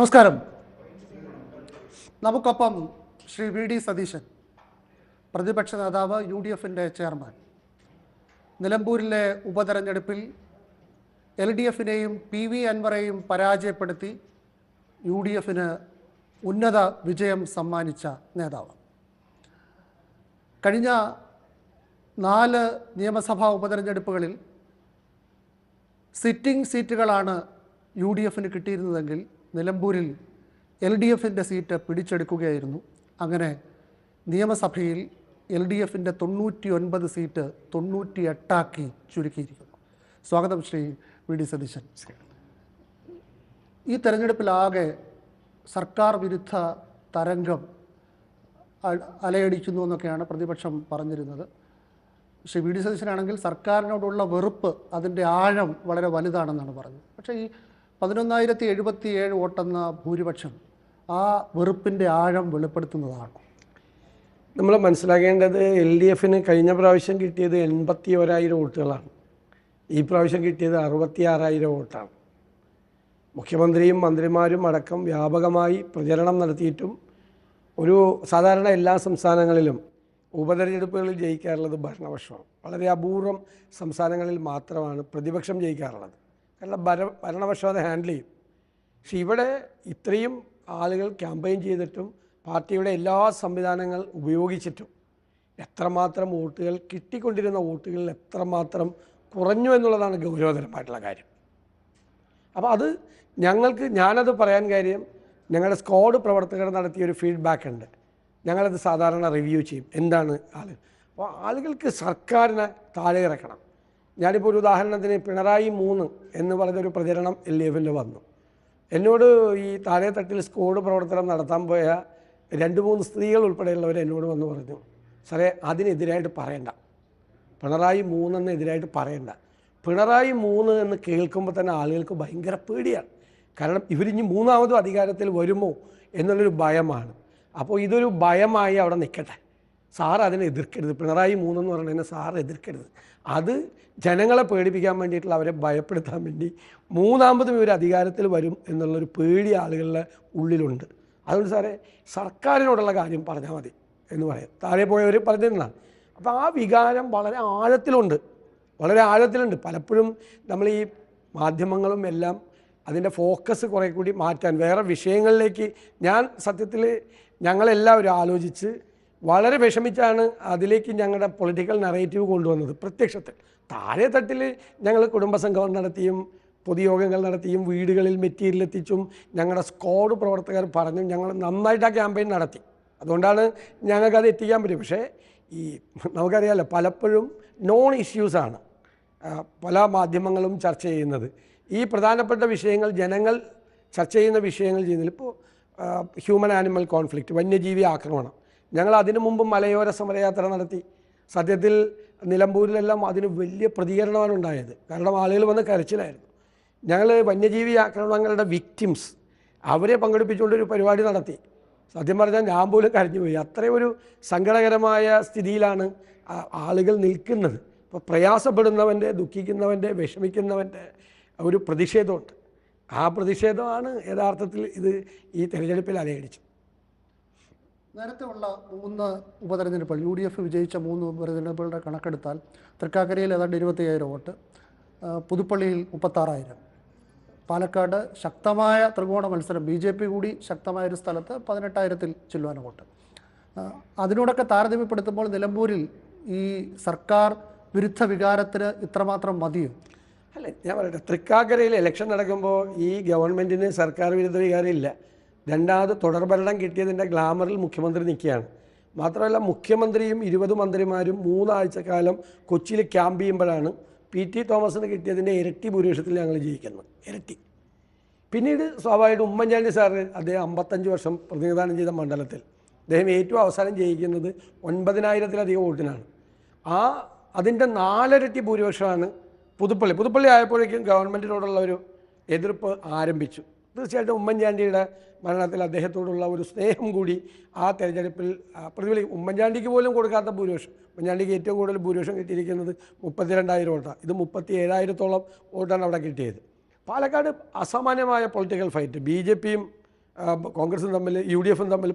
നമസ്കാരം. നമുക്കൊപ്പം Shri V D Satheesan പ്രതിപക്ഷ നേതാവ് യു ഡി എഫിന്റെ ചെയർമാൻ. നിലമ്പൂരിലെ ഉപതെരഞ്ഞെടുപ്പിൽ എൽ ഡി എഫിനെയും പി വി അൻവറെയും പരാജയപ്പെടുത്തി യു ഡി എഫിന് ഉന്നത വിജയം സമ്മാനിച്ച നേതാവ്. കഴിഞ്ഞ നാല് നിയമസഭാ ഉപതെരഞ്ഞെടുപ്പുകളിൽ സിറ്റിംഗ് സീറ്റുകളാണ് യു ഡി എഫിന് കിട്ടിയിരുന്നതെങ്കിൽ നിലമ്പൂരിൽ എൽ ഡി എഫിന്റെ സീറ്റ് പിടിച്ചെടുക്കുകയായിരുന്നു. അങ്ങനെ നിയമസഭയിൽ എൽ ഡി എഫിന്റെ തൊണ്ണൂറ്റി ഒൻപത് സീറ്റ് തൊണ്ണൂറ്റി എട്ടാക്കി ചുരുക്കിയിരിക്കുന്നു. സ്വാഗതം ശ്രീ വി ഡി സതീശൻ. ഈ തെരഞ്ഞെടുപ്പിലാകെ സർക്കാർ വിരുദ്ധ തരംഗം അലയടിക്കുന്നു എന്നൊക്കെയാണ് പ്രതിപക്ഷം പറഞ്ഞിരുന്നത്. ശ്രീ വി ഡി സതീശനാണെങ്കിൽ സർക്കാരിനോടുള്ള വെറുപ്പ് അതിന്റെ ആഴം വളരെ വലുതാണെന്നാണ് പറഞ്ഞത്. പക്ഷേ ഈ പതിനൊന്നായിരത്തി എഴുപത്തി ഏഴ് വോട്ടെന്ന ഭൂരിപക്ഷം ആ വെറുപ്പിന്റെ ആഴം വെളിപ്പെടുത്തുന്നതാണ്. നമ്മൾ മനസ്സിലാക്കേണ്ടത് എൽ ഡി എഫിന് കഴിഞ്ഞ പ്രാവശ്യം കിട്ടിയത് എൺപത്തി ഒരായിരം വോട്ടുകളാണ്. ഈ പ്രാവശ്യം കിട്ടിയത് അറുപത്തി ആറായിരം വോട്ടാണ്. മുഖ്യമന്ത്രിയും മന്ത്രിമാരും അടക്കം വ്യാപകമായി പ്രചരണം നടത്തിയിട്ടും ഒരു സാധാരണ എല്ലാ സംസ്ഥാനങ്ങളിലും ഉപതെരഞ്ഞെടുപ്പുകളിൽ ജയിക്കാറുള്ളത് ഭരണപക്ഷമാണ്. വളരെ അപൂർവം സംസ്ഥാനങ്ങളിൽ മാത്രമാണ് പ്രതിപക്ഷം ജയിക്കാറുള്ളത്. കാരണം ഭര ഭരണപക്ഷം അത് ഹാൻഡിൽ ചെയ്യും. പക്ഷെ ഇവിടെ ഇത്രയും ആളുകൾ ക്യാമ്പയിൻ ചെയ്തിട്ടും പാർട്ടിയുടെ എല്ലാ സംവിധാനങ്ങൾ ഉപയോഗിച്ചിട്ടും എത്രമാത്രം വോട്ടുകൾ കിട്ടിക്കൊണ്ടിരുന്ന വോട്ടുകളിൽ എത്രമാത്രം കുറഞ്ഞു എന്നുള്ളതാണ് ഗൗരവതരമായിട്ടുള്ള കാര്യം. അപ്പോൾ അത് ഞങ്ങൾക്ക് ഞാനത് പറയാൻ കാര്യം ഞങ്ങളുടെ സ്ക്വാഡ് പ്രവർത്തകർ നടത്തിയ ഒരു ഫീഡ്ബാക്ക് ഉണ്ട്. ഞങ്ങളത് സാധാരണ റിവ്യൂ ചെയ്യും. എന്താണ് ആളുകൾ അപ്പോൾ ആളുകൾക്ക് സർക്കാരിനെ താഴെ ഇറക്കണം. ഞാനിപ്പോൾ ഒരു ഉദാഹരണത്തിന് പിണറായി മൂന്ന് എന്ന് പറഞ്ഞൊരു പ്രചരണം എൽ ഡി എഫിൽ വന്നു. എന്നോട് ഈ താഴെത്തട്ടിൽ സ്കോഡ് പ്രവർത്തനം നടത്താൻ പോയ രണ്ട് മൂന്ന് സ്ത്രീകൾ ഉൾപ്പെടെയുള്ളവർ എന്നോട് വന്ന് പറഞ്ഞു സാറേ അതിനെതിരായിട്ട് പറയണ്ട. പിണറായി മൂന്നെന്ന് എതിരായിട്ട് പറയണ്ട. പിണറായി മൂന്ന് എന്ന് കേൾക്കുമ്പോൾ തന്നെ ആളുകൾക്ക് ഭയങ്കര പേടിയാണ് കാരണം ഇവരിഞ്ഞ് മൂന്നാമതും അധികാരത്തിൽ വരുമോ എന്നുള്ളൊരു ഭയമാണ്. അപ്പോൾ ഇതൊരു ഭയമായി അവിടെ നിൽക്കട്ടെ സാർ അതിനെ എതിർക്കരുത്. പിണറായി മൂന്നെന്ന് പറയുന്നതിനെ സാർ എതിർക്കരുത്. അത് ജനങ്ങളെ പേടിപ്പിക്കാൻ വേണ്ടിയിട്ടുള്ള അവരെ ഭയപ്പെടുത്താൻ വേണ്ടി മൂന്നാമതും ഇവർ അധികാരത്തിൽ വരും എന്നുള്ളൊരു പേടി ആളുകളുടെ ഉള്ളിലുണ്ട്. അതുകൊണ്ട് സാറേ സർക്കാരിനോടുള്ള കാര്യം പറഞ്ഞാൽ മതി എന്ന് പറയാം. താഴെ പോയവർ പറഞ്ഞിരുന്നതാണ് അപ്പോൾ ആ വികാരം വളരെ ആഴത്തിലുണ്ട്. വളരെ ആഴത്തിലുണ്ട്. പലപ്പോഴും നമ്മൾ ഈ മാധ്യമങ്ങളും എല്ലാം അതിന്റെ ഫോക്കസ് കുറേ കൂടി മാറ്റാൻ വേറെ വിഷയങ്ങളിലേക്ക് ഞാൻ സത്യത്തിൽ ഞങ്ങളെല്ലാവരും ആലോചിച്ച് വളരെ വിഷമിച്ചാണ് അതിലേക്ക് ഞങ്ങളുടെ പൊളിറ്റിക്കൽ നറേറ്റീവ് കൊണ്ടുവന്നത്. പ്രത്യക്ഷത്തിൽ. താഴെ തട്ടിൽ ഞങ്ങൾ കുടുംബസംഗമം നടത്തിയും പൊതുയോഗങ്ങൾ നടത്തിയും വീടുകളിൽ മെറ്റീരിയൽ എത്തിച്ചും ഞങ്ങളുടെ സ്ക്വാഡ് പ്രവർത്തകർ പറഞ്ഞും ഞങ്ങൾ നന്നായിട്ട് ആ ക്യാമ്പയിൻ നടത്തി. അതുകൊണ്ടാണ് ഞങ്ങൾക്കത് എത്തിക്കാൻ പറ്റും പക്ഷേ ഈ നമുക്കറിയാമല്ലോ പലപ്പോഴും നോൺ ഇഷ്യൂസാണ് പല മാധ്യമങ്ങളും ചർച്ച ചെയ്യുന്നത്. ഈ പ്രധാനപ്പെട്ട വിഷയങ്ങൾ ജനങ്ങൾ ചർച്ച ചെയ്യുന്ന വിഷയങ്ങൾ ചെയ്യുന്നതിൽ ഇപ്പോൾ ഹ്യൂമൻ ആനിമൽ കോൺഫ്ലിക്റ്റ് വന്യജീവി ആക്രമണം ഞങ്ങൾ അതിനു മുമ്പ് മലയോര സമരയാത്ര നടത്തി. സത്യത്തിൽ നിലമ്പൂരിലെല്ലാം അതിന് വലിയ പ്രതികരണമാണ് ഉണ്ടായത്. കാരണം ആളുകൾ വന്ന് കരച്ചിലായിരുന്നു. ഞങ്ങൾ വന്യജീവി ആക്രമണങ്ങളുടെ വിക്റ്റിംസ് അവരെ പങ്കെടുപ്പിച്ചുകൊണ്ടൊരു പരിപാടി നടത്തി. സത്യം പറഞ്ഞാൽ ഞാൻ പോലും കരഞ്ഞുപോയി. അത്രയും ഒരു സങ്കടകരമായ സ്ഥിതിയിലാണ് ആളുകൾ നിൽക്കുന്നത്. ഇപ്പോൾ പ്രയാസപ്പെടുന്നവന്റെ ദുഃഖിക്കുന്നവന്റെ വിഷമിക്കുന്നവന്റെ ഒരു പ്രതിഷേധമുണ്ട്. ആ പ്രതിഷേധമാണ് യഥാർത്ഥത്തിൽ ഇത് ഈ തിരഞ്ഞെടുപ്പിൽ അലയടിച്ചത്. നേരത്തെ ഉള്ള മൂന്ന് ഉപതെരഞ്ഞെടുപ്പുകൾ യു ഡി എഫ് വിജയിച്ച മൂന്ന് ഉപതെരഞ്ഞെടുപ്പുകളുടെ കണക്കെടുത്താൽ തൃക്കാക്കരയിൽ ഏതാണ്ട് ഇരുപത്തയ്യായിരം വോട്ട് പുതുപ്പള്ളിയിൽ മുപ്പത്താറായിരം. പാലക്കാട് ശക്തമായ ത്രികോണ മത്സരം ബി ജെ പി കൂടി ശക്തമായ ഒരു സ്ഥലത്ത് പതിനെട്ടായിരത്തിൽ ചെല്ലുവാന വോട്ട്. അതിനോടൊക്കെ താരതമ്യപ്പെടുത്തുമ്പോൾ നിലമ്പൂരിൽ ഈ സർക്കാർ വിരുദ്ധ വികാരത്തിന് ഇത്രമാത്രം മതിയും? അല്ലേ ഞാൻ പറയട്ടെ തൃക്കാക്കരയിൽ ഇലക്ഷൻ നടക്കുമ്പോൾ ഈ ഗവൺമെന്റിന് സർക്കാർ വിരുദ്ധ വികാരം ഇല്ല. രണ്ടാമത് തുടർഭരണം കിട്ടിയതിന്റെ ഗ്ലാമറിൽ മുഖ്യമന്ത്രി നിൽക്കുകയാണ്. മാത്രമല്ല മുഖ്യമന്ത്രിയും ഇരുപത് മന്ത്രിമാരും മൂന്നാഴ്ചക്കാലം കൊച്ചിയിൽ ക്യാമ്പ് ചെയ്യുമ്പോഴാണ് പി ടി തോമസിന് കിട്ടിയതിന്റെ ഇരട്ടി ഭൂരിപക്ഷത്തിൽ ഞങ്ങൾ ജയിക്കുന്നത്. ഇരട്ടി. പിന്നീട് സ്വാഭാവികം ഉമ്മൻചാണ്ടി സാറ് അദ്ദേഹം അമ്പത്തഞ്ച് വർഷം പ്രതിനിധാനം ചെയ്ത മണ്ഡലത്തിൽ അദ്ദേഹം ഏറ്റവും അവസാനം ജയിക്കുന്നത് ഒൻപതിനായിരത്തിലധികം വോട്ടിനാണ്. ആ അതിന്റെ നാലരട്ടി ഭൂരിപക്ഷമാണ് പുതുപ്പള്ളി. പുതുപ്പള്ളി ആയപ്പോഴേക്കും ഗവൺമെന്റിനോടുള്ള ഒരു എതിർപ്പ് ആരംഭിച്ചു. തീർച്ചയായിട്ടും ഉമ്മൻചാണ്ടിയുടെ മരണത്തിൽ അദ്ദേഹത്തോടുള്ള ഒരു സ്നേഹം കൂടി ആ തെരഞ്ഞെടുപ്പിൽ പ്രതിഫലി ഉമ്മൻചാണ്ടിക്ക് പോലും കൊടുക്കാത്ത ഭൂരിപക്ഷം. ഉമ്മൻചാണ്ടിക്ക് ഏറ്റവും കൂടുതൽ ഭൂരിപക്ഷം കിട്ടിയിരിക്കുന്നത് മുപ്പത്തിരണ്ടായിരം വോട്ടാണ്. ഇത് മുപ്പത്തി ഏഴായിരത്തോളം വോട്ടാണ് അവിടെ കിട്ടിയത്. പാലക്കാട് അസാമാന്യമായ പൊളിറ്റിക്കൽ ഫൈറ്റ്. ബി ജെ പിയും കോൺഗ്രസും തമ്മിൽ യു ഡി എഫും തമ്മിൽ